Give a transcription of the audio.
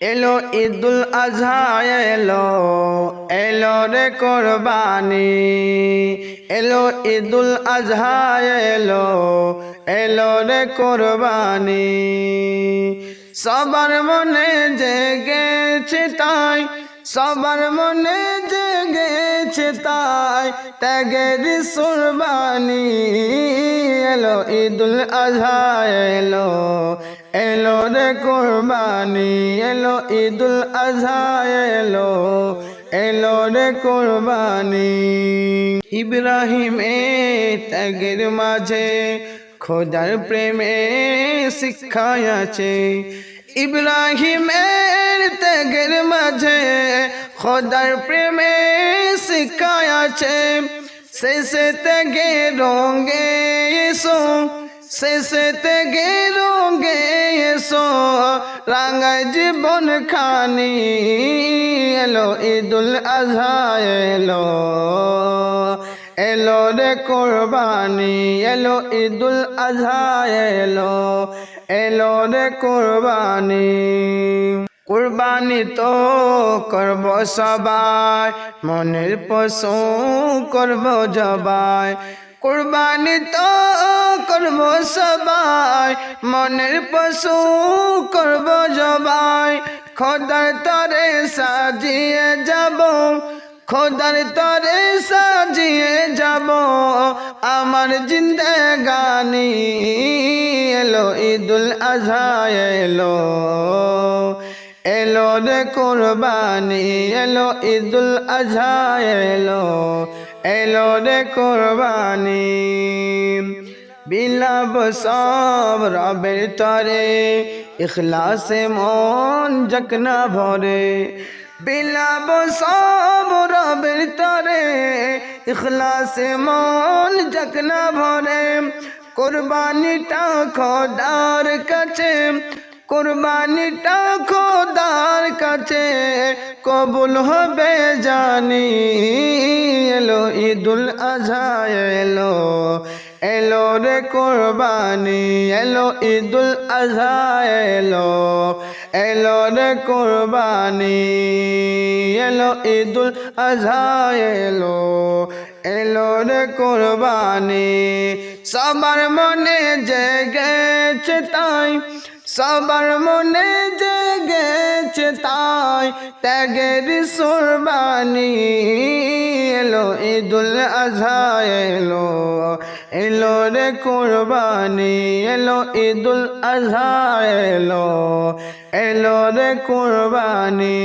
এলো ঈদুল আজহা এলো এলো রে কোরবানি। এলো ঈদুল আজহা এলো এলো রে কোরবানি। সবার মনে জেগেছে তাই, সবার মনে জেগেছে তাই, ত্যাগের সুরবানি। এলো ঈদুল আজহা এলো এলো রে কোরবানি, এলো ঈদুল আজহা এলো এলো রে কোরবানি। ইব্রাহিম এ ত্যাগের মাঝে খোদার প্রেমে শিক্ষায় আছে। ইব্রাহিমের ত্যাগের মাঝে খোদার প্রেমে শিক্ষায় আছে। শেষে ত্যাগে রঙ্গে এসো, শেষে ত্যাগে এসো রাঙায় জীবন খানি এলো, ঈদুল আজহা এলো। এলো রে কোরবানি, এলো ঈদুল আজহা এলো। এলো রে কোরবানি। কুরবানি তো করব সবাই, মনের পশু করব জবাই। কুরবানি তো করব সবাই মনের পশু করব জবাই। খোদার তরে সাজিয়ে যাব, খোদার তরে সাজিয়ে যাব। আমার জিন্দেগানি এলো, ঈদুল আজহা এলো। এলো রে কোরবানি, এলো ঈদুল আজহা এলো। এলো রে কোরবানি। বিলাব সব রবের তরে, ইখলাসে মন জকনা ভরে। বিলাব সব রবের তরে, ইখলাসে মন জকনা ভরে। কোরবানিটা খোদার কাছে, কোরবানিটা খোদার কাছে কবুল হবে জানি। এলো ঈদুল আজহা, এলো এলো রে কোরবানি, এলো ঈদুল আজহা এলো এলো রে কোরবানি, এলো ঈদুল আজহা এলো এলো রে কোরবানি। সবার মনে জেগেছে তাই সবার মনে জেগেছে তাই ত্যাগের সুরবানি এলো, ঈদুল আজহা এলো এলো রে কুরবানি, এলো ঈদুল আজহা এলো এলো রে কোরবানি।